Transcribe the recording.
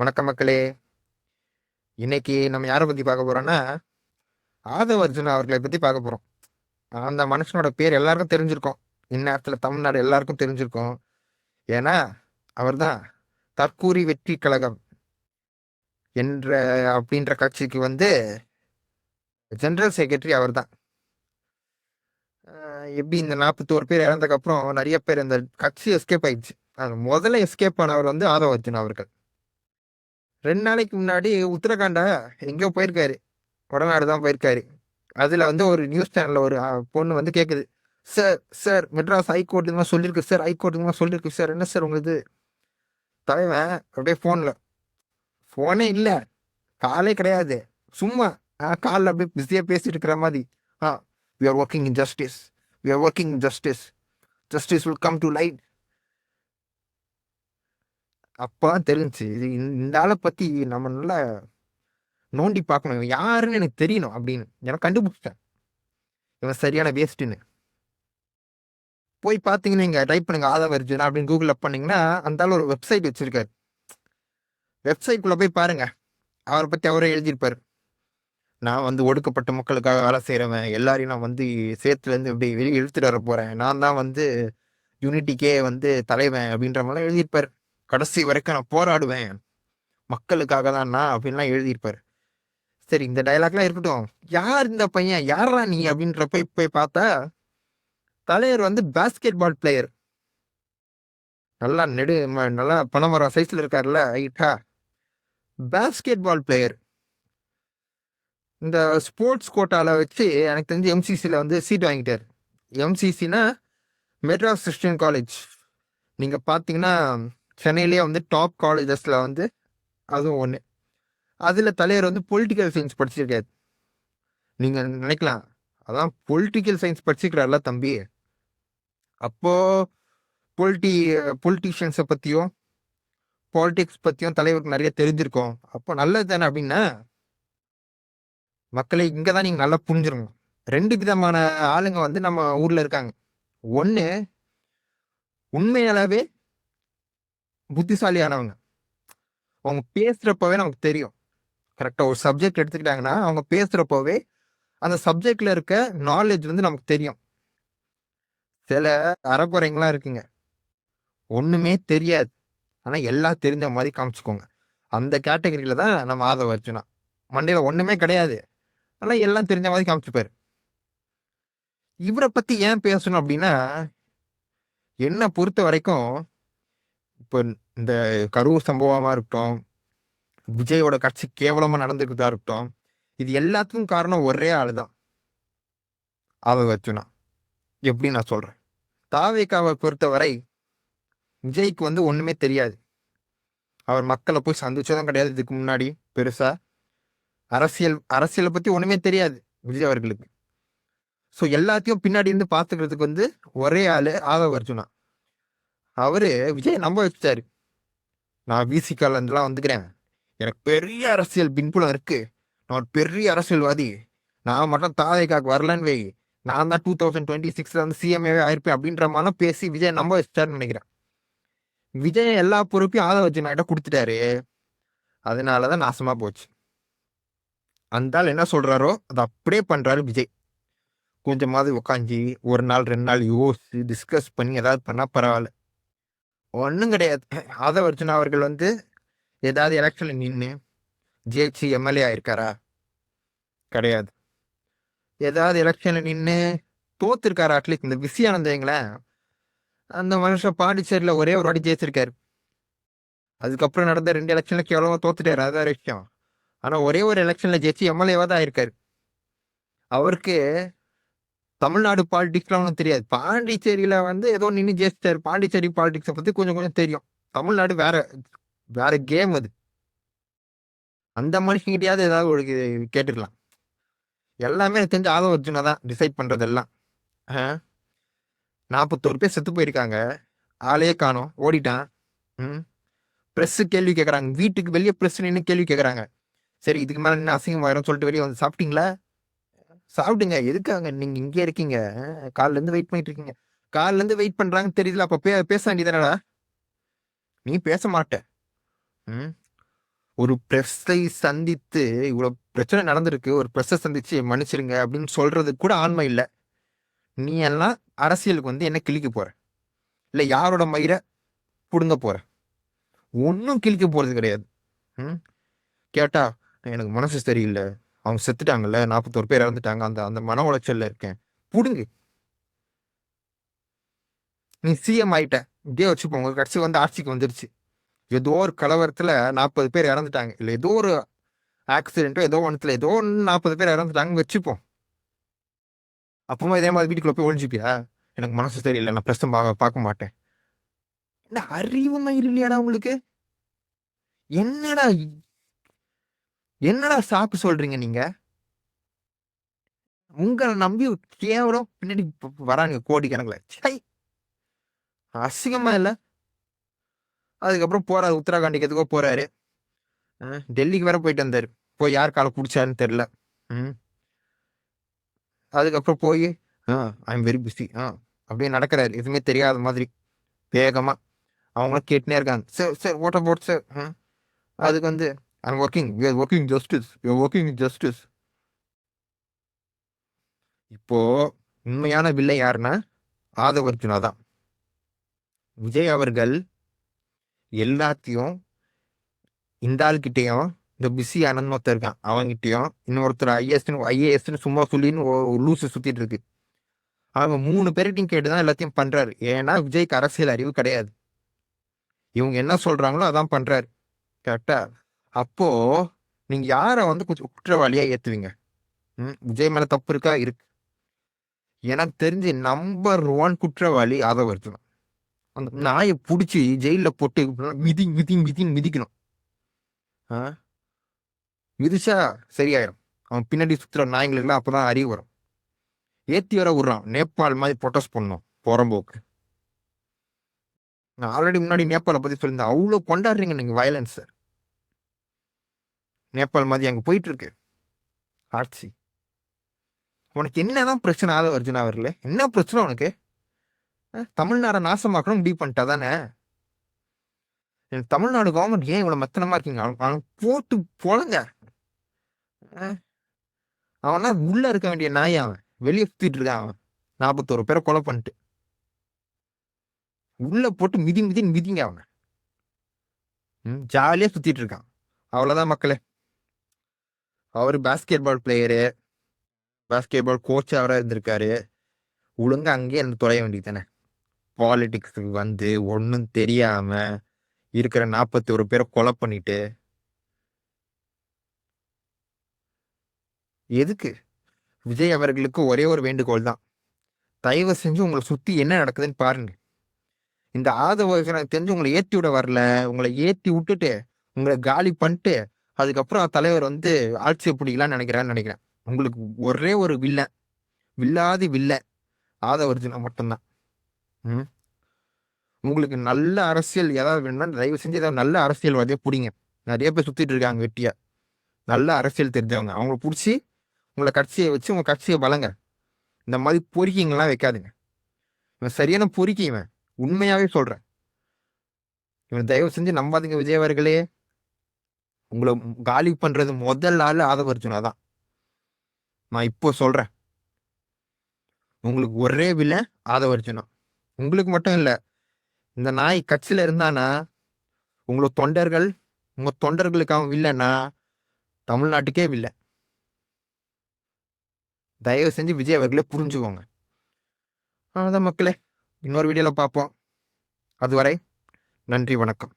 வணக்கம் மக்களே. இன்னைக்கு நம்ம யாரை பத்தி பார்க்க போறோம்னா ஆதவ அர்ஜுனா அவர்களை பத்தி பார்க்க போறோம். அந்த மனுஷனோட பேர் எல்லாருக்கும் தெரிஞ்சிருக்கும். இந்நேரத்துல தமிழ்நாடு எல்லாருக்கும் தெரிஞ்சிருக்கும். ஏன்னா அவர்தான் தற்கூரி வெற்றி கழகம் என்ற அப்படின்ற கட்சிக்கு வந்து ஜெனரல் செக்ரட்டரி அவர் தான் எப்படி இந்த நாற்பத்தோரு பேர் இறந்ததுக்கப்புறம் நிறைய பேர் இந்த கட்சி எஸ்கேப் ஆயிடுச்சு. அது முதல்ல எஸ்கேப் ஆனவர் வந்து ஆதவ அர்ஜுன் அவர்கள். ரெண்டு நாளைக்கு முன்னாடி உத்தரகாண்டா எங்கேயோ போயிருக்காரு. வடநாடு தான் போயிருக்காரு. அதில் வந்து ஒரு நியூஸ் சேனலில் ஒரு பொண்ணு வந்து கேட்குது சார் சார் மெட்ராஸ் ஹைகோர்ட் இது மாதிரி சொல்லியிருக்கு சார் ஹைகோர்ட் இது மாதிரி சொல்லியிருக்கு சார் என்ன சார் உங்களுக்கு தலைவன் அப்படியே ஃபோனில் ஃபோனே இல்லை. காலே கிடையாது. சும்மா காலில் அப்படியே பிஸியாக பேசிட்டு இருக்கிற மாதிரி. ஆ we are working in justice we are working in justice justice will come to light அப்பதான் தெரிஞ்சு இது இந்த இந்த ஆளை பற்றி நம்ம நல்லா நோண்டி பார்க்கணும். இவன் யாருன்னு எனக்கு தெரியணும் அப்படின்னு. எனக்கு கண்டுபிடிச்சிட்டேன். இவன் சரியான வேஸ்ட்டுன்னு. போய் பார்த்தீங்கன்னா இங்கே டைப் பண்ணுங்க ஆதவ அர்ஜுனா அப்படின்னு கூகுளில் பண்ணிங்கன்னா அந்த ஆள் ஒரு வெப்சைட் வச்சுருக்காரு. வெப்சைட்குள்ளே போய் பாருங்க. அவரை பற்றி அவரே எழுதியிருப்பார். நான் வந்து ஒடுக்கப்பட்ட மக்களுக்காக வேலை செய்கிறவன் எல்லாரையும் நான் வந்து சேத்துலேருந்து இப்படி வெளியே இழுத்துட்டு வர போகிறேன் நான் தான் வந்து யூனிட்டிக்கே வந்து தலைவன் அப்படின்ற மாதிரிலாம் எழுதியிருப்பார். கடைசி வரைக்கும் நான் போராடுவேன். மக்களுக்காக தான்ண்ணா அப்படின்லாம் எழுதியிருப்பார். சரி இந்த டைலாக்லாம் இருக்கட்டும். யார் இந்த பையன்? யாரா நீ அப்படின்றப்ப போய் பார்த்தா தலைவர் வந்து பேஸ்கெட் பால் பிளேயர் நல்லா நெடு ம- நல்லா பணம் வர சைஸ்ல இருக்காருல்ல ஐட்டா பேஸ்கெட் பால் பிளேயர் இந்த ஸ்போர்ட்ஸ் கோட்டாவில் வச்சு எனக்கு தெரிஞ்சு எம்சிசியில் வந்து சீட் வாங்கிட்டார். எம்சிசினா மெட்ராஸ் கிறிஸ்டியன் காலேஜ் நீங்கள் பார்த்தீங்கன்னா சென்னையிலேயே வந்து டாப் காலேஜஸில் வந்து அதுவும் ஒன்று அதில் தலைவர் வந்து பொலிட்டிக்கல் சயின்ஸ் படிச்சிருக்காரு. நீங்கள் நினைக்கலாம். அதான் பொலிட்டிக்கல் சயின்ஸ் படிச்சிருக்கிறார்ல தம்பி. அப்போது பொலிட்டி பொலிட்டிஷியன்ஸை பற்றியும் பாலிடிக்ஸ் பற்றியும் தலைவருக்கு நிறைய தெரிஞ்சிருக்கோம். அப்போ நல்லது தானே அப்படின்னா? மக்களை இங்கே தான் நீங்கள் நல்லா புரிஞ்சிருங்க ரெண்டு விதமான ஆளுங்க வந்து நம்ம ஊரில் இருக்காங்க. ஒன்று உண்மையாலவே புத்திசாலியானவங்க. அவங்க பேசுகிறப்பவே நமக்கு தெரியும். கரெக்டாக ஒரு சப்ஜெக்ட் எடுத்துக்கிட்டாங்கன்னா அவங்க பேசுகிறப்பவே அந்த சப்ஜெக்டில் இருக்க நாலேஜ் வந்து நமக்கு தெரியும். சில அறக்குறைங்களாம் இருக்குங்க. ஒன்றுமே தெரியாது. ஆனால் எல்லாம் தெரிஞ்ச மாதிரி காமிச்சுக்கோங்க. அந்த கேட்டகரியில் தான் நம்ம ஆதவ அர்ஜுனா. மண்டையில் ஒன்றுமே கிடையாது. ஆனால் எல்லாம் தெரிஞ்ச மாதிரி காமிச்சுப்பாரு. இவரை பற்றி ஏன் பேசணும் அப்படின்னா என்னை பொறுத்த வரைக்கும் இப்போ இந்த கரூர் சம்பவமாக இருக்கட்டும் விஜயோட கட்சி கேவலமாக நடந்துக்கிட்டா இருக்கட்டும் இது எல்லாத்துக்கும் காரணம் ஒரே ஆள் தான் அதை வச்சுனா எப்படி நான் சொல்கிறேன் தாவேக்காவை பொறுத்தவரை விஜய்க்கு வந்து ஒன்றுமே தெரியாது. அவர் மக்களை போய் சந்திச்சதும் கிடையாது. இதுக்கு முன்னாடி பெருசாக அரசியல் அரசியலை பற்றி ஒன்றுமே தெரியாது விஜய் அவர்களுக்கு. ஸோ எல்லாத்தையும் பின்னாடி இருந்து பார்த்துக்கிறதுக்கு வந்து ஒரே ஆள் ஆதவ அர்ஜுனா. அவரு விஜய் நம்ப வச்சுட்டாரு. நான் விசிகால இருந்துலாம் வந்துக்கிறேன். எனக்கு பெரிய அரசியல் பின்புலம் இருக்கு. நான் ஒரு பெரிய அரசியல்வாதி. நான் மட்டும் தாதைக்காக்கு வரலன்னு வை. நான் தான் டூ தௌசண்ட் டுவெண்ட்டி சிக்ஸ்ல வந்து சிஎம்ஏவே ஆயிருப்பேன் அப்படின்ற மாதிரி பேசி விஜய் நம்ப வச்சிட்டாருன்னு நினைக்கிறேன். விஜய் எல்லா பொறுப்பையும் ஆதரவு வச்சு நான் கொடுத்துட்டாரு. அதனாலதான் நாசமா போச்சு. அந்த ஆள் என்ன சொல்றாரோ அதை அப்படியே பண்றாரு விஜய். கொஞ்சமாவது உக்காஞ்சி ஒரு நாள் ரெண்டு நாள் யோசிச்சு டிஸ்கஸ் பண்ணி ஏதாவது பண்ணா பரவாயில்ல. ஒன்றும் கிடையாது. ஆதவ அர்ஜுனா அவர்கள் வந்து ஏதாவது எலெக்ஷன்ல நின்று ஜெயிச்சு எம்எல்ஏ ஆயிருக்காரா? கிடையாது. ஏதாவது எலெக்ஷன்ல நின்று தோத்துருக்காரா அட்லீஸ்ட் இந்த விசியானந்தங்களேன் அந்த மனுஷன் பாண்டிச்சேரியில் ஒரே ஒரு வாட்டி ஜெயிச்சிருக்காரு. அதுக்கப்புறம் நடந்த ரெண்டு எலெக்ஷன்ல கேவலமா தோத்துட்டாரு. அதான் விஷயம் ஆனா ஒரே ஒரு எலெக்ஷன்ல ஜெயிச்சு எம்எல்ஏவா தான் ஆயிருக்காரு. அவருக்கு தமிழ்நாடு பாலிடிக்ஸ்லாம் ஒன்றும் தெரியாது. பாண்டிச்சேரியில வந்து ஏதோ நின்று ஜெயிச்சிட்டார். பாண்டிச்சேரி பாலிடிக்ஸை பத்தி கொஞ்சம் கொஞ்சம் தெரியும். தமிழ்நாடு வேற வேற கேம் அது. அந்த மனுஷங்கிட்டயாவது ஏதாவது ஒரு கேட்டுக்கலாம். எல்லாமே எனக்கு தெரிஞ்ச ஆதவ அர்ஜுனா தான் டிசைட் பண்றது எல்லாம் நாற்பத்தோரு பேர் செத்து போயிருக்காங்க. ஆளே காணும். ஓடிட்டான். ம்? ப்ரெஸ்ஸு கேள்வி கேட்குறாங்க வீட்டுக்கு வெளியே ப்ரெஸ் நின்று கேள்வி கேட்குறாங்க சரி இதுக்கு மேலே என்ன அசிங்கமாயிரும் சொல்லிட்டு வெளியே வந்து சாப்பிட்டீங்களா? சாப்பிடுங்க. எதுக்காங்க நீங்க இங்கே இருக்கீங்க? கால்ல இருந்து வெயிட் பண்ணிட்டு இருக்கீங்க கால்ல இருந்து வெயிட் பண்றாங்க தெரியுதுல. அப்ப பே பேச வேண்டியதானடா நீ பேச மாட்ட. ம்? ஒரு பிரஸ்ஸை சந்தித்து இவ்வளவு பிரச்சனை நடந்திருக்கு. ஒரு ப்ரெஸ்ஸை சந்திச்சு மன்னிச்சிருங்க அப்படின்னு சொல்றது கூட ஆண்மை இல்லை. நீ எல்லாம் அரசியலுக்கு வந்து என்ன கிழிக்க போற? இல்லை யாரோட மயிரை புடுங்க போற? ஒன்றும் கிழிக்க போறது கிடையாது. ம்? கேட்டா எனக்கு மனசு சரியில்லை. அவங்க செத்துட்டாங்கல்ல நாற்பத்தோரு பேர் இறந்துட்டாங்க. அந்த அந்த மன உளைச்சல்ல இருக்கேன். புடுங்கு. நீ சிஎம் ஆயிட்ட. இப்படியே வச்சுப்போங்க கட்சி வந்து ஆட்சிக்கு வந்துருச்சு. ஏதோ ஒரு கலவரத்துல நாற்பது பேர் இறந்துட்டாங்க. இல்லை ஏதோ ஒரு ஆக்சிடென்ட்டோ ஏதோ ஒன்றுத்துல ஏதோ ஒன்று நாற்பது பேர் இறந்துட்டாங்க வச்சுப்போம். அப்பமா இதே மாதிரி வீட்டுக்குள்ள போய் ஒழிஞ்சுப்பியா எனக்கு மனசு சரியில்லை. நான் பிரச்சனை பார்க்க பார்க்க மாட்டேன். என்ன அறிவு மயில் இல்லையாடா உங்களுக்கு? என்னடா என்னடா சாக்கு சொல்றீங்க நீங்க? உங்களை நம்பி கேவலம் பின்னாடி வராங்க கோடிக்கணக்கில். சை அசிங்கமா இல்லை? அதுக்கப்புறம் போறாரு உத்தரகாண்டிக்கு எதுக்கோ போறாரு டெல்லிக்கு வேற போயிட்டு வந்தாரு. போய் யார் காலை பிடிச்சாருன்னு தெரியல. ம். அதுக்கப்புறம் போய் ah I am very busy ah அப்படியே நடக்கிறாரு. எதுவுமே தெரியாத மாதிரி வேகமாக அவங்களும் கேட்டுனே இருக்காங்க. சார் சார் ஓட்ட போட்டு சார் அதுக்கு வந்து I'm working We are working justice. We are working justice இப்போ உண்மையான வில்லை யாருன்னா ஆதவர்ஜுனா தான். விஜய் அவர்கள் எல்லாத்தையும் இந்த ஆள்கிட்டையும் இந்த பிஸி ஆனந்த் ஒருத்தர் இருக்கான் அவன்கிட்டயும் இன்னொருத்தர் ஐஎஸ்னு ஐஏஎஸ்னு சும்மா சொல்லின்னு லூசு சுத்திட்டு இருக்கு. அவங்க மூணு பேர்கிட்டையும் கேட்டு தான் எல்லாத்தையும் பண்றாரு. ஏன்னா விஜய்க்கு அரசியல் அறிவு கிடையாது. இவங்க என்ன சொல்றாங்களோ அதான் பண்றாரு. கரெக்டா? அப்போ நீங்க யாரை வந்து கொஞ்சம் குற்றவாளியா ஏத்துவீங்க? ம், விஜய் மேல தப்பு இருக்கா? இருக்கு. எனக்கு தெரிஞ்சு நம்பர் ஒன் குற்றவாளி ஆதவர்ஜுனா அந்த நாயை பிடிச்சி ஜெயில போட்டு மிதி மிதி மிதின்னு மிதிக்கணும். ஆ? மிதிச்சா சரியாயிரும். அவன் பின்னாடி சுத்துற நாய்களுக்குலாம் அப்பதான் அறிவு வரும். ஏத்தி வர விடுறான். நேபாள் மாதிரி ப்ரொட்டஸ்ட் பண்ணோம் புறம்போக்கு. நான் ஆல்ரெடி முன்னாடி நேபாளை பத்தி சொல்லியிருந்தேன். அவ்வளோ கொண்டாடுறீங்க நீங்க வயலன்ஸ் சார் நேபாள் மாதிரி அங்கே போயிட்டுருக்கு. ஆட்சி உனக்கு என்ன தான் பிரச்சனை ஆத அர்ஜுனா வரல என்ன பிரச்சனை உனக்கு? தமிழ்நாடை நாசமாக்கணும் டீ பண்ணிட்டா தானே? எனக்கு தமிழ்நாடு கவர்மெண்ட் ஏன் இவ்வளோ மெத்தனமாக இருக்கீங்க? அவன் அவன் போட்டு பொழங்க. அவனா உள்ளே இருக்க வேண்டிய நாய் அவன். வெளியே சுற்றிட்டு இருக்கான் அவன். நாற்பத்தோரு பேரை கொலை பண்ணிட்டு. உள்ளே போட்டு மிதி மிதின்னு மிதிங்க அவன். ம், ஜாலியாக சுற்றிட்டு இருக்கான். அவ்வளோதான் மக்களே. அவர் basketball player basketball coach அவராக இருந்திருக்காரு. ஒழுங்காக அங்கேயே இருந்து தொலைய வேண்டியது தானே பாலிட்டிக்ஸுக்கு வந்து ஒன்றும் தெரியாமல் இருக்கிற நாற்பத்தி ஒரு பேரை கொலை பண்ணிட்டு. எதுக்கு? விஜய் அவர்களுக்கு ஒரே ஒரு வேண்டுகோள் தான். தயவு செஞ்சு உங்களை சுற்றி என்ன நடக்குதுன்னு பாருங்க. இந்த ஆதவ எனக்கு தெரிஞ்சு உங்களை ஏற்றி விட வரல. உங்களை ஏற்றி விட்டுட்டு உங்களை காலி பண்ணிட்டு அதுக்கப்புறம் தலைவர் வந்து ஆட்சியை பிடிக்கலாம்னு நினைக்கிறான்னு நினைக்கிறேன். உங்களுக்கு ஒரே ஒரு வில்லன் வில்லாதி வில்லன் ஆதவர்ஜுனா மட்டும்தான். ம்? உங்களுக்கு நல்ல அரசியல் ஏதாவது வேணும்னா தயவு செஞ்சு ஏதாவது நல்ல அரசியல்வாதியை பிடிங்க. நிறைய பேர் சுத்திட்டு இருக்காங்க வெட்டியா. நல்ல அரசியல் தெரிஞ்சவங்க. அவங்கள பிடிச்சி உங்களை கட்சியை வச்சு உங்க கட்சியை பலங்க இந்த மாதிரி பொறிக்கிங்கெல்லாம் வைக்காதுங்க. இவன் சரியான பொறிக்கி இவன். உண்மையாவே சொல்றேன். இவன் தயவு செஞ்சு நம்பாதீங்க விஜயவர்களே உங்களை காலி பண்றது முதல் ஆள் ஆதவர்ஜுனா தான். நான் இப்போ சொல்றேன். உங்களுக்கு ஒரே வில ஆதவர்ஜுனா. உங்களுக்கு மட்டும் இல்லை இந்த நாய் கட்சியில இருந்தானா உங்களை தொண்டர்கள் உங்க தொண்டர்களுக்காகவும் இல்லைன்னா தமிழ்நாட்டுக்கே இல்லை தயவு செஞ்சு விஜய் அவர்களே புரிஞ்சுக்கோங்க. அதான் மக்களே இன்னொரு வீடியோவில் பார்ப்போம். அதுவரை நன்றி வணக்கம்.